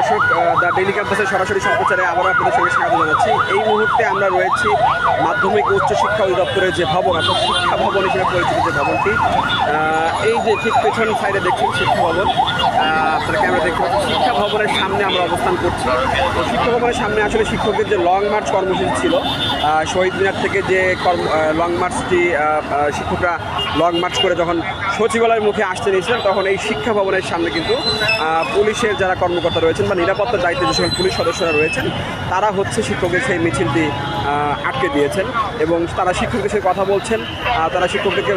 দর্শক the daily ক্যাম্পাসের সরাসরি সম্প্রচারে আবারও আপনাদের সঙ্গে স্বাগত জানাচ্ছি। এই মুহূর্তে আমরা রয়েছি মাধ্যমিক উচ্চ শিক্ষা অধিদপ্তরের যে ভবন অর্থাৎ শিক্ষা ভবন হিসেবে পরিচিত যে ভবনটি এই যে ঠিক পেছন সাইডে দেখছেন শিক্ষা ভবন আহ, আপনারা ক্যামেরা দেখতে পাচ্ছেন শিক্ষা ভবনের সামনে আমরা অবস্থান করছি। তো শিক্ষা ভবনের সামনে আসলে শিক্ষকদের যে লং মার্চ কর্মসূচি ছিল শহীদ মিনার থেকে যে কর্ম লং মার্চটি শিক্ষকরা লং মার্চ করে যখন সচিবালয়ের মুখে আসতে নিয়েছিলেন, তখন এই শিক্ষা ভবনের সামনে কিন্তু পুলিশের যারা কর্মকর্তা রয়েছেন বা নিরাপত্তার দায়িত্বে যে সকল পুলিশ সদস্যরা রয়েছেন, তারা হচ্ছে শিক্ষকের সেই মিছিলটি আটকে দিয়েছেন এবং তারা শিক্ষকদের সাথে কথা বলছেন তারা শিক্ষকদেরকে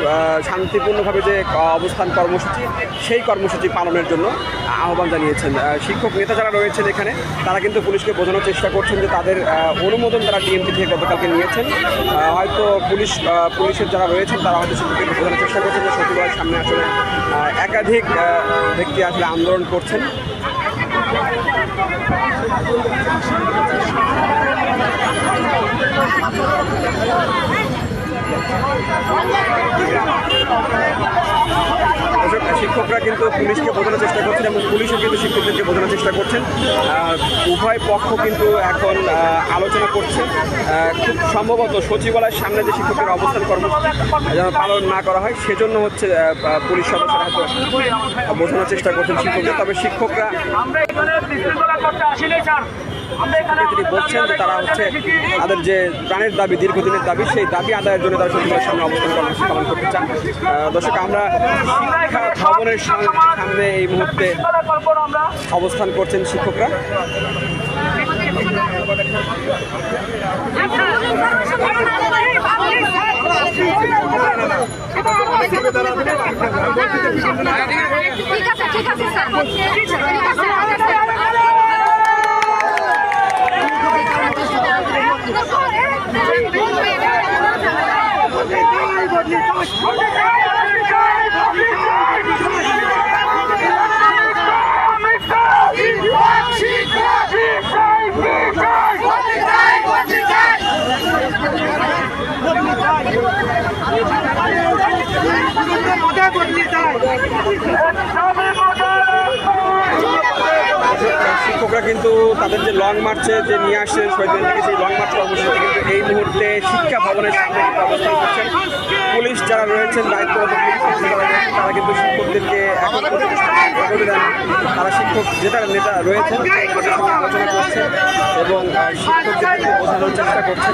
শান্তিপূর্ণভাবে যে অবস্থান কর্মসূচি, সেই কর্মসূচি পালনের জন্য আহ্বান জানিয়েছেন। শিক্ষক নেতা যারা রয়েছেন এখানে, তারা কিন্তু পুলিশকে বোঝানোর চেষ্টা করছেন যে তাদের অনুমোদন তারা ডিএমপি থেকে গতকালকে নিয়েছেন। হয়তো পুলিশ পুলিশের যারা রয়েছেন, তারা হয়তো শিক্ষককে বোঝানোর চেষ্টা করছেন যে সচিবালয়ের সামনে আসলে একাধিক ব্যক্তি আসলে আন্দোলন করছেন। শিক্ষকরা কিন্তু পুলিশকে বোঝানোর চেষ্টা করছেন এবং পুলিশও কিন্তু শিক্ষকদেরকে বোঝানোর চেষ্টা করছেন। উভয় পক্ষ কিন্তু এখন আলোচনা করছে। খুব সম্ভবত সচিবালয়ের সামনে যে শিক্ষকের অবস্থান কর্মসূচি যেন পালন না করা হয়, সেজন্য হচ্ছে পুলিশ সদস্যরা হয়তো বোঝানোর চেষ্টা করছেন শিক্ষকদের। তবে শিক্ষকরা তিনি বলছেন যে তারা হচ্ছে তাদের যে প্রাণের দাবি, দীর্ঘদিনের দাবি, সেই দাবি আদায়ের জন্য তারা সচিবালয়ের সামনে অবস্থান কর্মসূচি পালন করতে চান। দর্শক, আমরা ভবনের সাম- সামনে এই মুহূর্তে অবস্থান করছেন শিক্ষকরা। ঠিক আছে ঠিক আছে স্যার। শিক্ষকরা কিন্তু তাদের যে লং মার্চে যে নিয়ে আসছেন শহীদ থেকে সেই লং মার্চ কর্মসূচি কিন্তু এই মুহূর্তে শিক্ষা ভবনের সামনে কিন্তু অবস্থান করছেন। পুলিশ যারা রয়েছেন দায়িত্বরত তারা কিন্তু শিক্ষকদেরকে তারা শিক্ষক যেটা নেতা রয়েছেন আলোচনা করছেন এবং আহ, শিক্ষকদেরকে বোঝানোর চেষ্টা করছেন।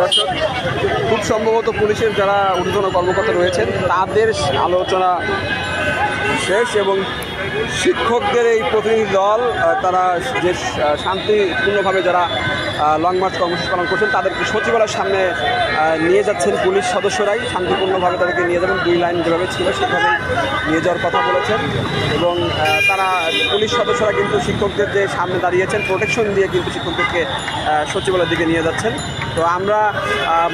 দর্শক খুব সম্ভবত পুলিশের যারা ঊর্ধ্বতন কর্মকর্তা রয়েছেন তাদের আলোচনা শেষ এবং শিক্ষকদের এই প্রতিনিধি দল তারা যে শান্তিপূর্ণভাবে যারা লং মার্চ কর্মসূচি পালন করছেন, তাদেরকে সচিবালয়ের সামনে নিয়ে যাচ্ছেন পুলিশ সদস্যরাই। শান্তিপূর্ণভাবে তাদেরকে নিয়ে যাবেন, দুই লাইন যেভাবে ছিল সেভাবে নিয়ে যাওয়ার কথা বলেছেন। এবং তারা পুলিশ সদস্যরা কিন্তু শিক্ষকদের যে সামনে দাঁড়িয়েছেন প্রোটেকশন দিয়ে কিন্তু শিক্ষকদেরকে সচিবালয়ের দিকে নিয়ে যাচ্ছেন। তো আমরা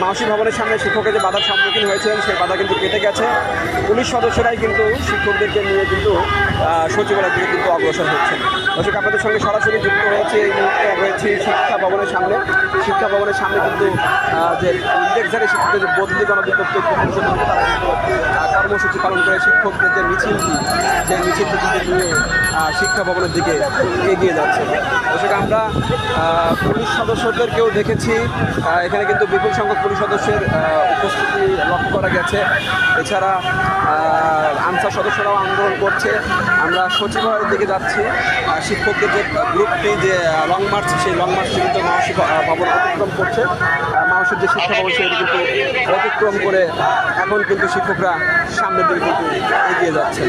মাসি ভবনের সামনে শিক্ষকের যে বাধার সম্মুখীন হয়েছিলেন, সেই বাধা কিন্তু কেটে গেছে। পুলিশ সদস্যরাই কিন্তু শিক্ষকদের শিক্ষার্থীদেরকে নিয়ে কিন্তু সচিবালয় থেকে কিন্তু অগ্রসর হচ্ছেন দর্শক, আপনাদের সঙ্গে সরাসরি যুক্ত হয়েছে এই মুহূর্তে রয়েছে শিক্ষা ভবনের সামনে। শিক্ষা ভবনের সামনে কিন্তু যে ইন্ডেক্সারে শিক্ষকদের যে বদলি গণবিজ্ঞপ্তি তারা কর্মসূচি পালন করে শিক্ষকদের যে মিছিলটি সেই মিছিলটি কিন্তু নিয়ে শিক্ষা ভবনের দিকে এগিয়ে যাচ্ছে। দর্শক, আমরা পুলিশ সদস্যদেরকেও দেখেছি। এখানে কিন্তু বিপুল সংখ্যক পুলিশ সদস্যের উপস্থিতি করা গেছে। এছাড়া আনসার সদস্যরাও আন্দোলন করছে। আমরা সচিবালয়ের দিকে যাচ্ছি। শিক্ষকদের যে গ্রুপটি যে লং মার্চ সেই লং মার্চ কিন্তু মানসিক ভবন অতিক্রম করছে। মানুষের যে শিক্ষা ভবন, সেটি কিন্তু অতিক্রম করে এখন কিন্তু শিক্ষকরা সামনের দিকে কিন্তু এগিয়ে যাচ্ছে